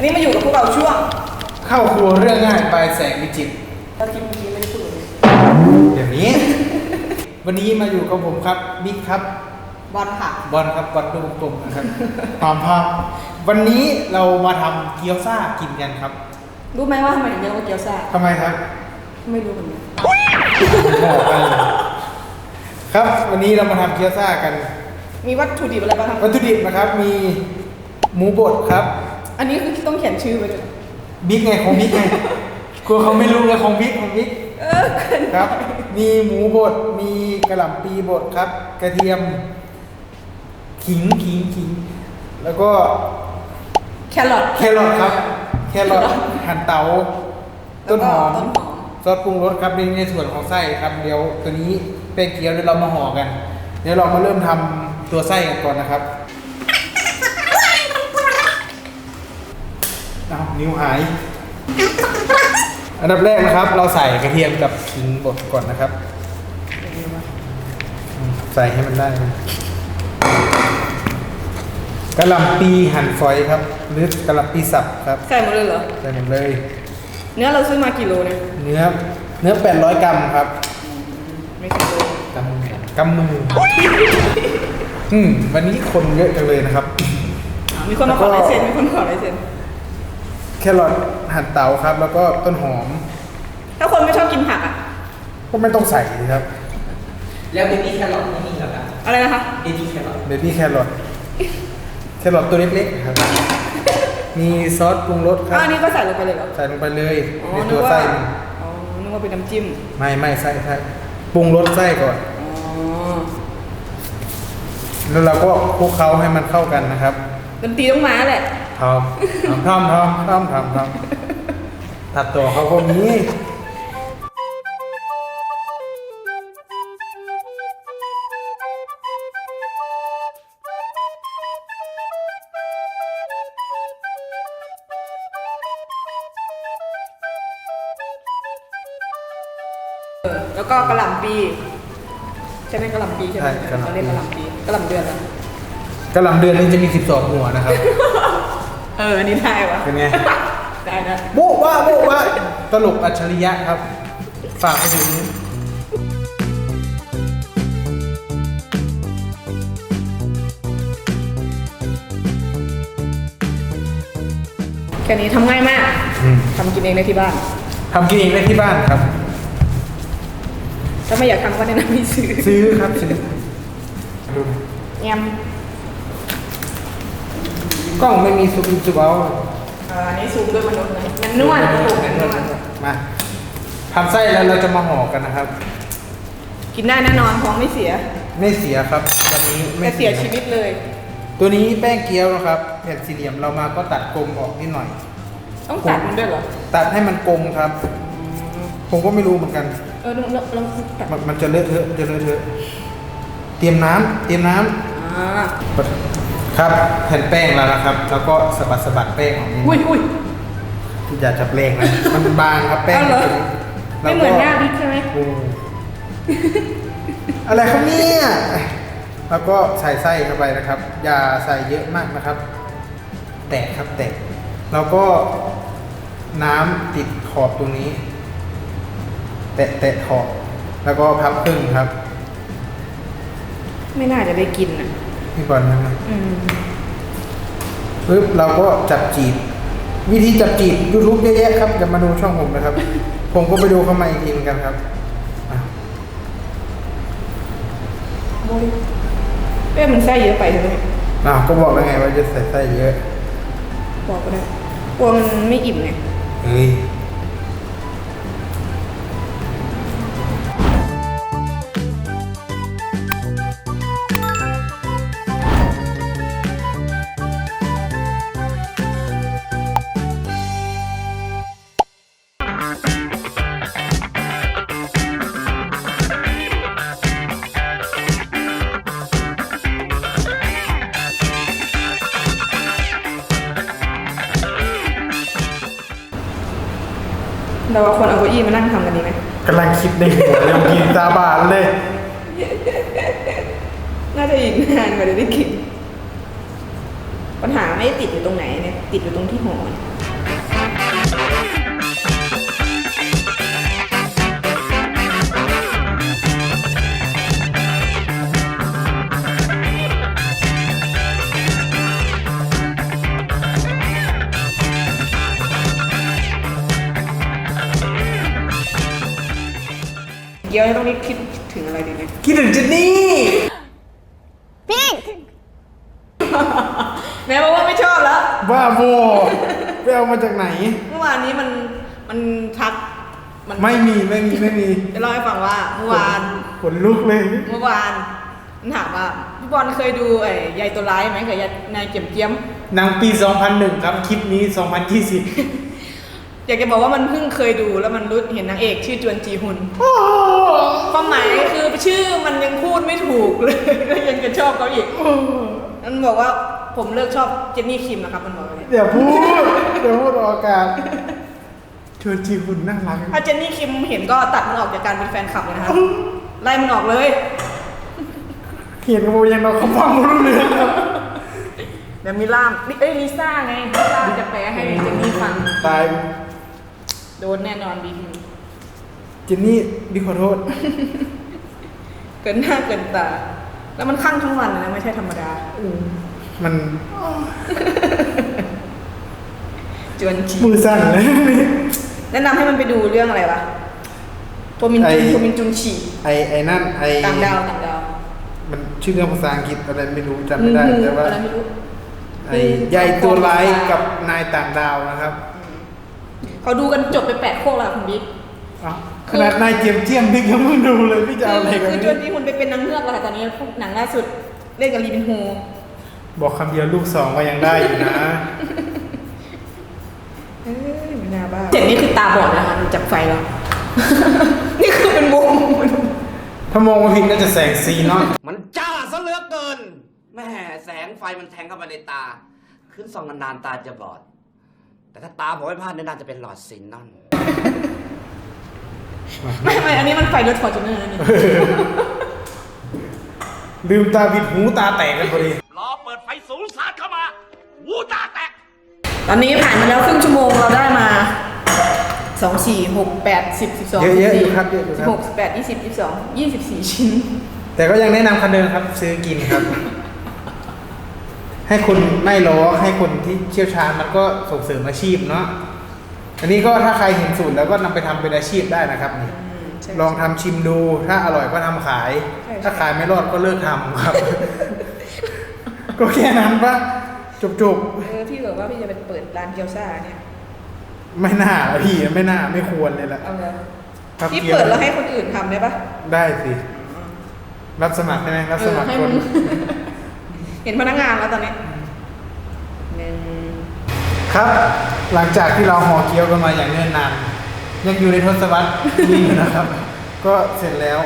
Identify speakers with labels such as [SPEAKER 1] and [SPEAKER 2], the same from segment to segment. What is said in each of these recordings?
[SPEAKER 1] อันนี้มาอยู่กับพวกเราช่วง
[SPEAKER 2] เข้าครัวเรื่องง่ายปลายแสงวิจิตร
[SPEAKER 1] ตอนคลิปเมื่อกี้ไม่ได้พูดเลย
[SPEAKER 2] อย่างนี้ วันนี้มาอยู่กับผมครับบิ๊กครับ
[SPEAKER 1] บอลค่ะ
[SPEAKER 2] บอลครับบอลดูกลมๆนะครับพร้อมพร้อมวันนี้เรามาทำเกี๊ยวซ่ากินกันครับ
[SPEAKER 1] รู้ไหมว่าทำไมถึงเรียกว่าเกี๊ยวซ่า
[SPEAKER 2] ทำไมครับ
[SPEAKER 1] ไม่รู้เหมือนกัน
[SPEAKER 2] บอกไปเลยครับวันนี้เรามาทำเกี๊ยวซ่ากัน
[SPEAKER 1] มีวัตถุดิบอะไรบ้างครับ
[SPEAKER 2] วัตถุดิบนะครับมีหมูบดครับ
[SPEAKER 1] อันนี้คือต้องเขียนชื่อไว้ด้วย
[SPEAKER 2] บิ๊กไงของบิ๊กไงกลัวเขาไม่รู้เลยของบิ๊กของบิ๊ก
[SPEAKER 1] เออเกิน
[SPEAKER 2] ครับ มีหมูบด มีกระหล่ำปีบดครับ กระเทียม ขิงขิงขิง แล้วก็
[SPEAKER 1] แครอท
[SPEAKER 2] แครอทครับ แครอทหั่นเตา ต้นหอม
[SPEAKER 1] ต้นหอม
[SPEAKER 2] ซอสปรุงรสครับในในส่วนของไส้ครับ เดี๋ยวตัวนี้เป็นเกี๊ยวเดี๋ยวเรามาห่อกัน เดี๋ยวเรามาเริ่มทำตัวไส้กันก่อนนะครับอ้าว นิ้วหาย อันดับแรกนะครับ เราใส่กระเทียมกับขิงบดก่อนนะครับอืมใส่ให้มันได้นะกระหล่ำปีหั่นฝอยครับ หรือกระหล่ำปีสับครับ
[SPEAKER 1] ใส่หมดเลยเหรอ
[SPEAKER 2] ใส่หมดเลย
[SPEAKER 1] เนื้อเราซื้อมากี่โลเนี่ย
[SPEAKER 2] เนื้อ เนื้อ 800 กรัมครับ
[SPEAKER 1] ไม่ใช่โล
[SPEAKER 2] กำกำมือ อืม วันนี้คนเยอะจังเลยนะครับ
[SPEAKER 1] มีคนมาขอลายเซ็นมีคนมาขอลายเซ็น
[SPEAKER 2] แครอทหั่นเตาครับ แล้วก็ต้นหอม
[SPEAKER 1] ถ้าคนไม่ชอบกินผักอะ
[SPEAKER 2] ก็ไม่ต้องใส่ครับ
[SPEAKER 3] แล้วเบบี้แครอทไม่มีเหรอครับ
[SPEAKER 1] อะไรนะคะ
[SPEAKER 3] เบบี้แครอท
[SPEAKER 2] เบบี้แครอทแครอทตัวเล็กๆครับ มีซอสปรุงรสค
[SPEAKER 1] อ้า
[SPEAKER 2] รับ
[SPEAKER 1] วอันนี้ก็ใส่ลงไปเลยเหรอ
[SPEAKER 2] ใส่ลงไปเลย
[SPEAKER 1] อ๋อ
[SPEAKER 2] ใน
[SPEAKER 1] นึ
[SPEAKER 2] ตั
[SPEAKER 1] ก
[SPEAKER 2] ว
[SPEAKER 1] ว่า
[SPEAKER 2] ไส้มัน
[SPEAKER 1] อ๋อนึกว่าเป็นน้ำจิ้ม
[SPEAKER 2] ไม่ไม่ไส้ไส้ปรุงรสไส้ก่อน
[SPEAKER 1] อ๋อ
[SPEAKER 2] แล้วเราก็คลุกเคล้าให้มันเข้ากันนะครับ
[SPEAKER 1] ดนตรีต้องมาแหละ
[SPEAKER 2] ทำทำทำทำทำทำตัดต่อเขาพวกนี้
[SPEAKER 1] เออแล้วก็กระหล่ำปีใช่ไหมกระหล่ำปีใช่ไหม
[SPEAKER 2] ใช่กระหล่ำปี
[SPEAKER 1] เราเรียกกระหล่ำปีกระหล่ำเดือนอะ
[SPEAKER 2] กระหล่ำเดือนนี้จะมี 12 หัวนะครับ
[SPEAKER 1] เอออันนี้ได้วะ
[SPEAKER 2] เป็นไง
[SPEAKER 1] ได้นะ
[SPEAKER 2] โบ๊ะว่าโบ๊ะว่าตลกอัจฉริยะครับ ฝากไปถึง
[SPEAKER 1] แค่นี้ทำง่ายมาก
[SPEAKER 2] อืม
[SPEAKER 1] ทำกินเองได้ที่บ้าน
[SPEAKER 2] ทำกินเองได้ที่บ้านครับ
[SPEAKER 1] ถ้าไม่อยากทำก็แนะนำให้ซื้อ
[SPEAKER 2] ซื้อครับซื้อดู
[SPEAKER 1] แยม
[SPEAKER 2] กล้องไม่มีซูมซูเบล
[SPEAKER 1] เอ่ออันนี้ซูมด้วยมนุษย์นะมันนวดถูกมันนวด
[SPEAKER 2] มาทำไส้แล้วเราจะมาห่อกันนะครับ
[SPEAKER 1] กินได้แน่นอนท้องไม่เสีย
[SPEAKER 2] ไม่เสียครับวันนี้ไม่
[SPEAKER 1] แต่เสียชีวิตเลย
[SPEAKER 2] ตัวนี้แป้งเกี๊ยวนะครับแผ่นสี่เหลี่ยมเรามาก็ตัดกลมออกนิดหน่อย
[SPEAKER 1] ต้องตัดมันด้วยเหรอ
[SPEAKER 2] ตัดให้มันกลมครับ ผมก็ไม่รู้เหมือนกัน
[SPEAKER 1] เออลองลองลองตัด
[SPEAKER 2] มันมันจะเลอะเทอะจะเลอะเทอะเตรียมน้ำเตรียมน้ำ
[SPEAKER 1] อ่า
[SPEAKER 2] ครับแผ่นแป้งแล้วนะครับ แล้วก็สะบัดสะบัดแป้งออกนิด
[SPEAKER 1] อุ้ยอุ้ย
[SPEAKER 2] อย่าจับแรงนะมันบางครับแป้ง
[SPEAKER 1] เอาเหรอ
[SPEAKER 2] แล้ว
[SPEAKER 1] ไม่เหมือนหน้าบิ๊กใช่ไหม
[SPEAKER 2] โอ้อะไรครับเนี่ยแล้วก็ใส่ไส้เข้าไปนะครับ อย่าใส่เยอะมากนะครับ แตกครับแตกแล้วก็น้ำติดขอบตรงนี้ แตะแตะขอบ แล้วก็พับครึ่งครับ
[SPEAKER 1] ไม่น่าจะได้กินอะ
[SPEAKER 2] พี่บอลใช่ไหม
[SPEAKER 1] อืม
[SPEAKER 2] ปึ๊บเราก็จับจีบ วิธีจับจีบ YouTube เยอะแยะครับอย่ามาดูช่องผมนะครับ ผมก็ไปดูเข้ามาอีกทีเหมือนกันครับอะ
[SPEAKER 1] เอ้ยมันไส้เยอะไปใช่ไหม
[SPEAKER 2] อ้าวก็บอกแล้วไงว่าจะใส่ไส้เยอะ
[SPEAKER 1] บอกก็ได้กลัวมันไม่อิ่มไง
[SPEAKER 2] เฮ้ย
[SPEAKER 1] เราว่าคนเอาเก้าอี้มานั่งทำกันดีไหม
[SPEAKER 2] กำลังคิดในหัวเลยกินตาบานเลย
[SPEAKER 1] น่าจะอีกนานกว่าจะได้กิน ปัญหาไม่ได้ติดอยู่ตรงไหนเนี่ย ติดอยู่ตรงที่หัวเนี่ย
[SPEAKER 2] คิดถึงเจนนี่
[SPEAKER 1] แม่บอกว่าไม่ชอบแล้ว
[SPEAKER 2] บ้าโบไปเอามาจากไหน
[SPEAKER 1] เมื่อวานนี้มันมันทักมัน
[SPEAKER 2] ไม่มีไม่มีไม่มี
[SPEAKER 1] จะเล่าให้ฟังว่าเมื่อวาน
[SPEAKER 2] ขนลุกเลย
[SPEAKER 1] เมื่อวานมันถามว่าพี่บอลเคยดูไอ้ยายตัวร้ายไหมกับยายนายเจียมเจียม
[SPEAKER 2] หนังปี 2001 ครับ คลิปนี้ 2020
[SPEAKER 1] อยากจะบอกว่ามันเพิ่งเคยดูแล้วมันรู้เห็นนางเอกชื่อจวนจีฮุน ความหมายคือชื่อมันยังพูดไม่ถูกเลยแล้วยังจะชอบเขาอีกมันบอกว่าผมเลิกชอบเจนนี่คิมนะครับมันบอกเลย
[SPEAKER 2] เดี๋ยวพูด เดี๋ยวพูดออกอากาศชวนจีหุ่นน่ารัก
[SPEAKER 1] ถ้าเจนนี่คิมเห็นก็ตัดมันออกจากการเป็นแฟนคลับเลยนะครับไล่มันออกเลย
[SPEAKER 2] เขียนกับโมยังเราเขาฟังไม่รู้เรื่องครับ
[SPEAKER 1] เดี๋ยวมีล่ามเอ้ยลิซ่าไงลิซ่าจะแปลให้เจนนี่ฟัง
[SPEAKER 2] ตาย
[SPEAKER 1] โดนแน่นอนบีที
[SPEAKER 2] เจนนี่พี่ขอโทษ
[SPEAKER 1] เกินหน้าเกินตา แล้วมันคั่งทั้งวันเลยนะไม่ใช่ธรรมดา
[SPEAKER 2] มัน
[SPEAKER 1] จวนจี
[SPEAKER 2] มือสั่นเลย
[SPEAKER 1] แนะนำให้มันไปดูเรื่องอะไรวะโทมินจุน
[SPEAKER 2] ไอ้
[SPEAKER 1] โทมินจุนฉี
[SPEAKER 2] ไอไอนั่นไอ
[SPEAKER 1] ต่างดาวต่างดาว
[SPEAKER 2] มันชื่อเรื่องภาษาอังกฤษอะไรไม่รู้จำไม่ได้
[SPEAKER 1] งู
[SPEAKER 2] แต่ว่า
[SPEAKER 1] อะไรไม่รู้
[SPEAKER 2] ไอใหญ่ตัวร้ายกับนายต่างดาวนะครับ
[SPEAKER 1] เขาดูกันจบไปแปดโคกแล้วคุณบิ๊ก
[SPEAKER 2] เอ้า ขนาดนายเจียมเจียมพี่ยังไม่ดูเลยพี่จะเอาอะไร
[SPEAKER 1] คื
[SPEAKER 2] กัน
[SPEAKER 1] อจ
[SPEAKER 2] เนี่
[SPEAKER 1] วน
[SPEAKER 2] ย
[SPEAKER 1] ที่คุณไปเป็นนางเงือกแล้วค่ะตอนนี้หนังล่าสุดเล่นกับลีบินโฮ
[SPEAKER 2] บอกคำเดียวลูกสองก็ยังได้อยู่นะ
[SPEAKER 1] เอ้ยไม่น่าบ้าเจ็ดนี่คือตาบอดนะคะดูจากไฟแล้ว นี่คือเป็นวง
[SPEAKER 2] ถ้ามองมาผิดน่าจะแสงซีเนาะ
[SPEAKER 4] มันจ้าซะเหลือเกินแม่แสงไฟมันแทงเข้ามาในตา ขึ้นส่องนานๆตาจะบอด แต่ถ้าตาผมไม่พลาดเนี่ยน่าจะเป็นหลอดซินนอน
[SPEAKER 1] ไม่ไม่อันนี้มันไฟรถฟอร์จูเนอร์นะนี่
[SPEAKER 2] ลืมตาผิดหูตาแตกกันพอดี
[SPEAKER 4] รอเปิดไฟสูงสาดเข้ามาวูตาแตก
[SPEAKER 1] ตอนนี้ผ่านมาแล้วครึ่งชั่วโมงเราได้มาสองสี่หกแปดสิบสิบสอง
[SPEAKER 2] เยอะๆอยู่ครับเยอะอยู่ครับ
[SPEAKER 1] หกสิบแปดยี่สิบยี่สิบสองยี่สิบสี่ชิ้น
[SPEAKER 2] แต่ก็ยังแนะนำคันเดิมครับ ซื้อกินครับ ให้คนไม่ล้อให้คนที่เชี่ยวชาญมันก็ส่งเสริมอาชีพเนาะ อันนี้ก็ถ้าใครเห็นสูตรแล้วก็นำไปทำเป็นอาชีพได้นะครับนี่
[SPEAKER 1] ใช่
[SPEAKER 2] ลองทำชิมดู ถ้าอร่อยก็ทำขาย
[SPEAKER 1] ใช่
[SPEAKER 2] ถ้าขายไม่รอดก็เลิกทำครับ ก็แค่นั้นปะจบจบ
[SPEAKER 1] เออพี่บอกว่าพี่จะไปเปิดร้านเกี๊ยวซ่าเนี่ย
[SPEAKER 2] ๆไม่น่าละพี่ไม่น่าไม่ควรเลยละ
[SPEAKER 1] เอาเลย
[SPEAKER 2] ครับ
[SPEAKER 1] พี่
[SPEAKER 2] เกี๊ยว
[SPEAKER 1] เปิดแล้วให้คนอื่นทำได้ปะ
[SPEAKER 2] ได้สิรับสมัครใช่ไหมรับสมัคร
[SPEAKER 1] เออให้
[SPEAKER 2] ค
[SPEAKER 1] มันนเห็นพนักงานแล้วตอนนี้หนึ่ง
[SPEAKER 2] ครับ หลังจากที่เราห่อเกี๊ยวกันมาอย่างเนิ่นนานยังอยู่ในทศวรรษนี้อยู่นะครับ ก็เสร็จแล้ว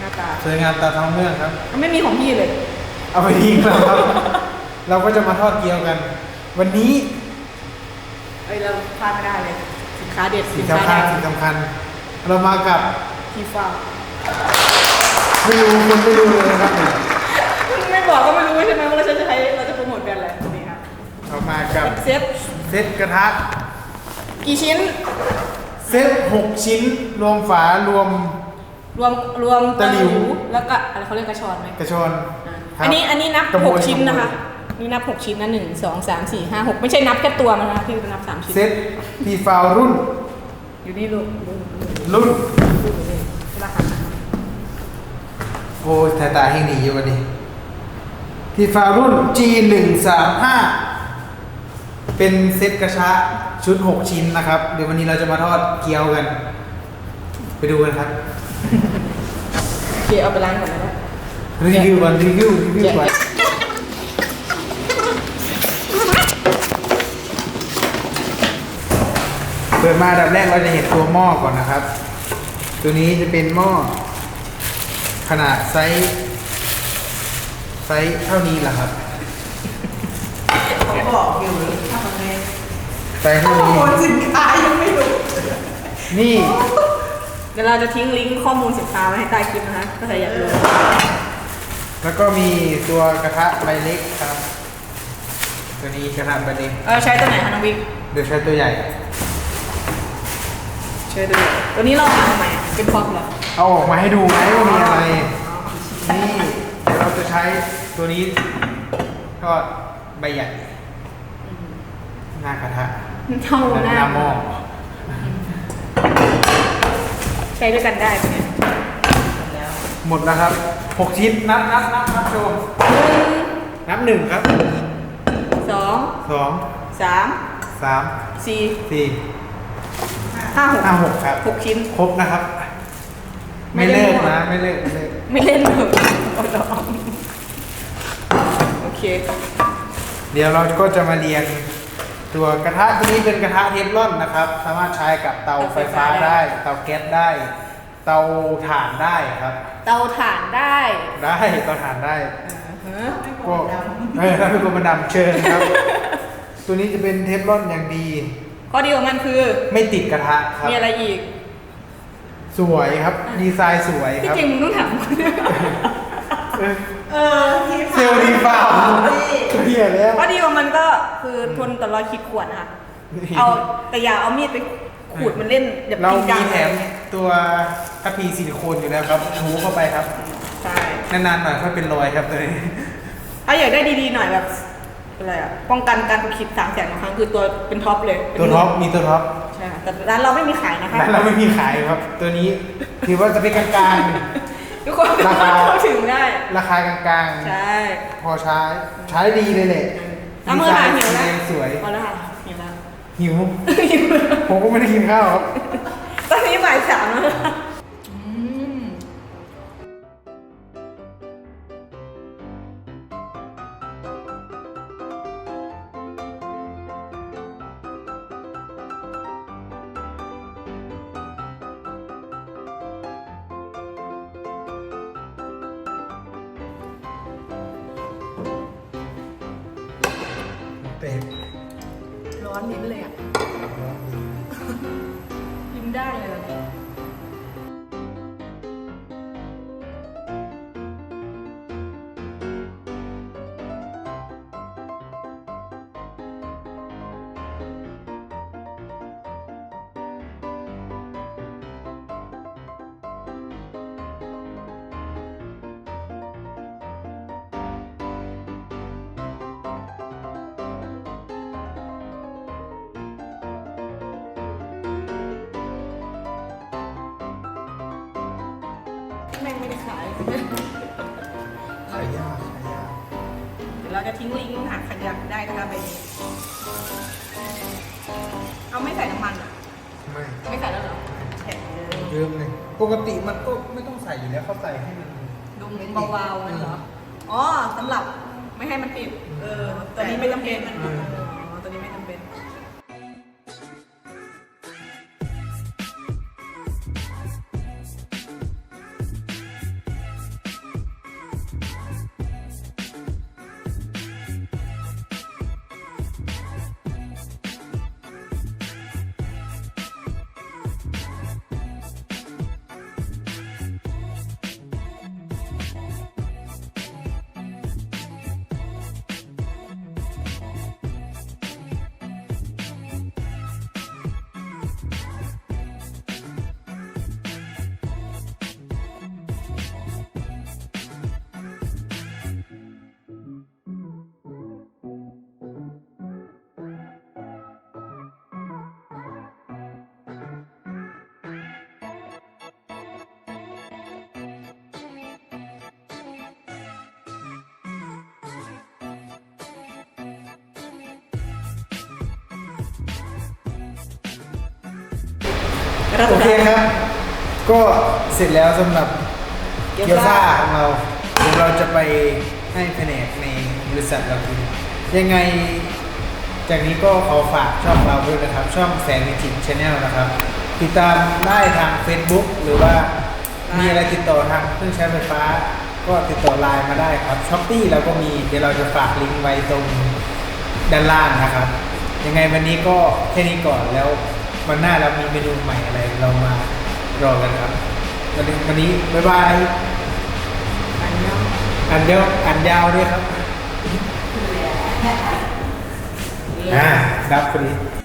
[SPEAKER 1] หน้าตา
[SPEAKER 2] สวยงามตาท้องเรื่องครับ
[SPEAKER 1] ไม่มีของพี่เลย
[SPEAKER 2] เอาไปทิ้งแล้วครับ เราก็จะมาทอดเกี๊ยวกัน วันนี้
[SPEAKER 1] เอ้ยเราพลาดไม่ได้เลย สินค้าเด็ด
[SPEAKER 2] สิ่งสำคัญ
[SPEAKER 1] ดั
[SPEAKER 2] สิ่งสำคัญ เรามากับ
[SPEAKER 1] ที่ฟ้า
[SPEAKER 2] ไม่รู้คนไม่รู้เลยนะครับนี่
[SPEAKER 1] ไม่บอกก็ไม่รู้ใช่ไหมว่าเราจะใช้เรา มา
[SPEAKER 2] กับ
[SPEAKER 1] เซต
[SPEAKER 2] เซตกระทะ
[SPEAKER 1] กี่ชิ้น
[SPEAKER 2] เซตหกชิ้น รวมฝารวม
[SPEAKER 1] รวมรวม
[SPEAKER 2] ตะหลิว
[SPEAKER 1] แล้วก็อะไรเขาเรียกกระชอนไหม
[SPEAKER 2] กระชอน
[SPEAKER 1] อะ
[SPEAKER 2] ครับ
[SPEAKER 1] อันนี้อันนี้นับ
[SPEAKER 2] กระบ
[SPEAKER 1] ห
[SPEAKER 2] ว
[SPEAKER 1] กชิ้น
[SPEAKER 2] กรบว
[SPEAKER 1] นะคะ นี่นับหกชิ้นนะหนึ่งสองสามสี่ห้าหกไม่ใช่นับแค่ตัวมันนะพี่นับสามชิ้น
[SPEAKER 2] เซตพีฟาวรุ่น
[SPEAKER 1] อยู่นี่ลูกลูกลูก
[SPEAKER 2] รุ่น
[SPEAKER 1] ลูกอยู่นี่รหัส
[SPEAKER 2] โอ้ยสายตาแห่งดีอยู่วันนี้ทีฟารุ่น G 1 3 5 เป็นเซตกระชะชุด 6 ชิ้นนะครับ เดี๋ยววันนี้เราจะมาทอดเกี๊ยวกัน ไปดูกันครับ
[SPEAKER 1] โอเคเอาไปล้างก่อนนะ
[SPEAKER 2] รีวิวก่อนรีวิวรีวิวก่อนเปิดมาอันดับแรกเราจะเห็นตัวหม้อก่อนนะครับ ตัวนี้จะเป็นหม้อขนาดไซส์ไซส์เท่านี้แหละครับ
[SPEAKER 3] เขาบอกอยู่ทำ ไง
[SPEAKER 2] ไซส์เท่านี้
[SPEAKER 3] คนสินค้ายังไม่รู้
[SPEAKER 2] นี่
[SPEAKER 1] เดี๋ยวเราจะทิ้งลิงก์ข้อมูลสินค้าไว้ให้ใต้คลิปนะคะถ้าใครอยากรู้
[SPEAKER 2] แล้วก็มีตัวกระทะใบเล็กครับ ตัวนี้กระทะใบเล็ก
[SPEAKER 1] เออใช้ตัวไหนคะน้องบิ๊ก
[SPEAKER 2] เดี๋ยวใช้ตัวใหญ่
[SPEAKER 1] ใช้ตัวไหนตัวนี้เราหาทำไมอะเป็นพร็อพเหรอ
[SPEAKER 2] เอาออกมาให้ดูไหมว่ามีอะไร นี่เดี๋ยวเราจะใช้ตัวนี้ทอดใบใหญ่หน้ากระทะ
[SPEAKER 1] เท่าหน้า
[SPEAKER 2] หน้าหม้อ
[SPEAKER 1] ใช้ด้วยกันได้เป็นไง
[SPEAKER 2] หมดแล้วครับหกชิ้นนับนับนับนับโชว์นับหนึ่งครับ
[SPEAKER 1] สอง
[SPEAKER 2] สอง
[SPEAKER 1] สาม
[SPEAKER 2] สาม
[SPEAKER 1] สี่
[SPEAKER 2] สี่
[SPEAKER 1] ห้าหก
[SPEAKER 2] ห้าหกครับ
[SPEAKER 1] หกชิ้น
[SPEAKER 2] ครบนะครับ
[SPEAKER 1] ไม่
[SPEAKER 2] ไม่
[SPEAKER 1] เล่
[SPEAKER 2] เลิ
[SPEAKER 1] น
[SPEAKER 2] ก
[SPEAKER 1] หมด
[SPEAKER 2] นะไม่เลิกไม่เลิก
[SPEAKER 1] ไม่เล่นเลยเอาดอกโอเค
[SPEAKER 2] เดี๋ยวเราก็จะมาเรียง ตัวกระทะตัวนี้เป็นกระทะเทฟลอนนะครับ สามารถใช้กับเตาไฟฟ้าได้ เตาแก๊สได้ เตาถ่านได้ครับ
[SPEAKER 1] เตาถ่านได้
[SPEAKER 2] ได้เตาถ่านได้
[SPEAKER 1] ฮะ
[SPEAKER 2] ก็เออถ้าเป็นคนมาดำเชิญครับ ตัวนี้จะเป็นเทฟลอนอย่างดี
[SPEAKER 1] ข้อดีของมันคือ
[SPEAKER 2] ไม่ติดกระทะครับ
[SPEAKER 1] มีอะไรอีก
[SPEAKER 2] สวยครับ ดีไซน์สวย
[SPEAKER 1] ที่
[SPEAKER 2] ครับ
[SPEAKER 1] จริงมึงต้องถามกูด้วย
[SPEAKER 2] เออ
[SPEAKER 3] เออที่
[SPEAKER 2] เซลล์ดีฟ้าเฮียแล้ว
[SPEAKER 1] ข้อดีของมันก็คือทนต่อรอยขีดข่วนนะคะเอาแต่อย่าเอามีดไปขูดมันเล่นแบบ
[SPEAKER 2] เรา
[SPEAKER 1] จริงจั
[SPEAKER 2] มี
[SPEAKER 1] ง
[SPEAKER 2] แถมตัวทัพพีซิลิโคนอยู่แล้วครับถูเข้าไปครับ
[SPEAKER 1] ใช่
[SPEAKER 2] นานๆหน่อยค่อยเป็นรอยครับตัวนี้
[SPEAKER 1] ถ้าอยากได้ดีๆหน่อยแบบอะไรอะป้องกันการขีดสามแสนครั้งคือตัวเป็นท็อปเลยเป็น
[SPEAKER 2] ตัวท็อปมีตัวท็อป
[SPEAKER 1] ใช่ค่ะแต่ร้านเราไม่มีขายนะคะ
[SPEAKER 2] ร้านเราไม่มีขายครับ ตัวนี้ถือว่าจะเป็นกลาง
[SPEAKER 1] ทุกคน
[SPEAKER 2] ราคา
[SPEAKER 1] เข้าถึงได้
[SPEAKER 2] ๆราคากลาง
[SPEAKER 1] ใช่
[SPEAKER 2] ๆ พอใช้ ใช้ดีเลยแหละ
[SPEAKER 1] น้ำมือหาหิว
[SPEAKER 2] ดี
[SPEAKER 1] แล้ว
[SPEAKER 2] ไซน์สวย
[SPEAKER 1] พอแล้วค่ะหิวแล้ว
[SPEAKER 2] หิว
[SPEAKER 1] หิวแล้ว
[SPEAKER 2] ผมก็ไม่ได้กินข้าวครับ
[SPEAKER 1] อนลิ้น
[SPEAKER 2] เล
[SPEAKER 1] ยอะ กินได้เลย ไม่ได้ขาย
[SPEAKER 2] ขายยากขายยาก
[SPEAKER 1] เดี๋ยวเราจะทิ้งลิงก์หาใครอยากได้นะคะไปนี้เอาไม่ใส่น้ำมันอะ
[SPEAKER 2] ไม่
[SPEAKER 1] ไม่ใส่แล้วเหรอแข็งเลย
[SPEAKER 2] เยอะเลยปกติมันก็ไม่ต้องใส่อยู่แล้วเขาใส่ให้มัน
[SPEAKER 1] ดุมเบาๆนั่นเหรอ อ๋อสำหรับไม่ให้มันติด เออ ตัวนี้ไม่จำเป็นอ๋อตัวนี้ รับ
[SPEAKER 2] โอเคครับ ก็เสร็จแล้วสำหรับ
[SPEAKER 1] เกี๊
[SPEAKER 2] เกี๊
[SPEAKER 1] ย
[SPEAKER 2] ยวว
[SPEAKER 1] ซ่า
[SPEAKER 2] ซ่าของเราเดี๋ยวเราจะไปให้แผนกในบริษัทเรากินยังไง จากนี้ก็ขอฝากช่องเราด้วยนะครับ ช่องแสงในจิตชาแนลนะครับ ติดตามได้ทาง Facebook หรือว่ามีอะไรติดต่อทางเครื่องใช้ไฟฟ้า ก็ติดต่อไลน์มาได้ครับช้อปปี้เราก็มีเดี๋ยวเราจะฝากลิงก์ไว้ตรงด้านล่างนะครับ ยังไงวันนี้ก็แค่นี้ก่อนแล้ว วันหน้าเรามีเมนูใหม่อะไรเรามารอกันครับ วันนี้วันนี้บ๊ายบาย
[SPEAKER 1] อันนี้
[SPEAKER 2] อันเดียวอันยาวด้วยครับ อ่าดับพอดี